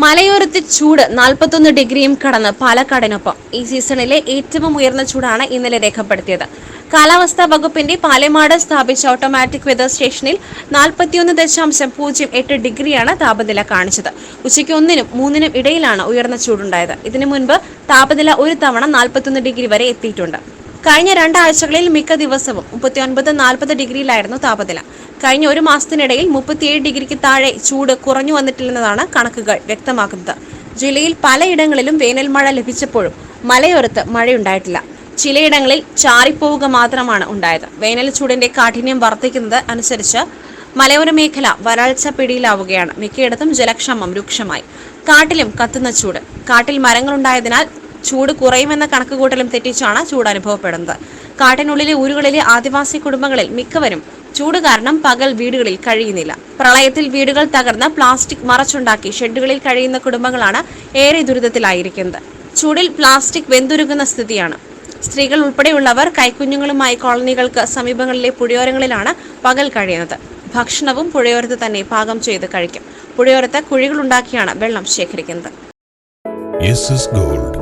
മലയോരത്തെ ചൂട് നാൽപ്പത്തൊന്ന് ഡിഗ്രിയും കടന്ന് പാലക്കാടിനൊപ്പം. ഈ സീസണിലെ ഏറ്റവും ഉയർന്ന ചൂടാണ് ഇന്നലെ രേഖപ്പെടുത്തിയത്. കാലാവസ്ഥാ വകുപ്പിന്റെ പാലമാട് സ്ഥാപിച്ച ഓട്ടോമാറ്റിക് വെതർ സ്റ്റേഷനിൽ നാൽപ്പത്തിയൊന്ന് ദശാംശം പൂജ്യം എട്ട് ഡിഗ്രിയാണ് താപനില കാണിച്ചത്. ഉച്ചയ്ക്ക് ഒന്നിനും മൂന്നിനും ഇടയിലാണ് ഉയർന്ന ചൂടുണ്ടായത്. ഇതിനു മുൻപ് താപനില ഒരു തവണ നാൽപ്പത്തൊന്ന് ഡിഗ്രി വരെ എത്തിയിട്ടുണ്ട്. കഴിഞ്ഞ രണ്ടാഴ്ചകളിൽ മിക്ക ദിവസവും മുപ്പത്തിയൊൻപത് നാൽപ്പത് ഡിഗ്രിയിലായിരുന്നു താപനില. കഴിഞ്ഞ ഒരു മാസത്തിനിടയിൽ മുപ്പത്തിയേഴ് ഡിഗ്രിക്ക് താഴെ ചൂട് കുറഞ്ഞു വന്നിട്ടില്ലെന്നതാണ് കണക്കുകൾ വ്യക്തമാക്കുന്നത്. ജില്ലയിൽ പലയിടങ്ങളിലും വേനൽ മഴ ലഭിച്ചപ്പോഴും മലയോരത്ത് മഴയുണ്ടായിട്ടില്ല. ചിലയിടങ്ങളിൽ ചാറിപ്പോവുക മാത്രമാണ് ഉണ്ടായത്. വേനൽ ചൂടിന്റെ കാഠിന്യം വർദ്ധിക്കുന്നത് അനുസരിച്ച് മലയോര മേഖല വരൾച്ച പിടിയിലാവുകയാണ്. മിക്കയിടത്തും ജലക്ഷാമം രൂക്ഷമായി. കാട്ടിലും കത്തുന്ന ചൂട്. കാട്ടിൽ മരങ്ങളുണ്ടായതിനാൽ ചൂട് കുറയുമെന്ന കണക്കുകൂട്ടലും തെറ്റിച്ചാണ് ചൂട് അനുഭവപ്പെടുന്നത്. കാട്ടിനുള്ളിലെ ഊരുകളിലെ ആദിവാസി കുടുംബങ്ങളിൽ മിക്കവരും ചൂട് കാരണം പകൽ വീടുകളിൽ കഴിയുന്നില്ല. പ്രളയത്തിൽ വീടുകൾ തകർന്ന് പ്ലാസ്റ്റിക് മറച്ചുണ്ടാക്കി ഷെഡുകളിൽ കഴിയുന്ന കുടുംബങ്ങളാണ് ഏറെ ദുരിതത്തിലായിരിക്കുന്നത്. ചൂടിൽ പ്ലാസ്റ്റിക് വെന്തുരുകുന്ന സ്ഥിതിയാണ്. സ്ത്രീകൾ ഉൾപ്പെടെയുള്ളവർ കൈക്കുഞ്ഞുങ്ങളുമായി കോളനികൾക്ക് സമീപങ്ങളിലെ പുഴയോരങ്ങളിലാണ് പകൽ കഴിയുന്നത്. ഭക്ഷണവും പുഴയോരത്ത് തന്നെ പാകം ചെയ്ത് കഴിക്കും. പുഴയോരത്ത് കുഴികളുണ്ടാക്കിയാണ് വെള്ളം ശേഖരിക്കുന്നത്. Gold.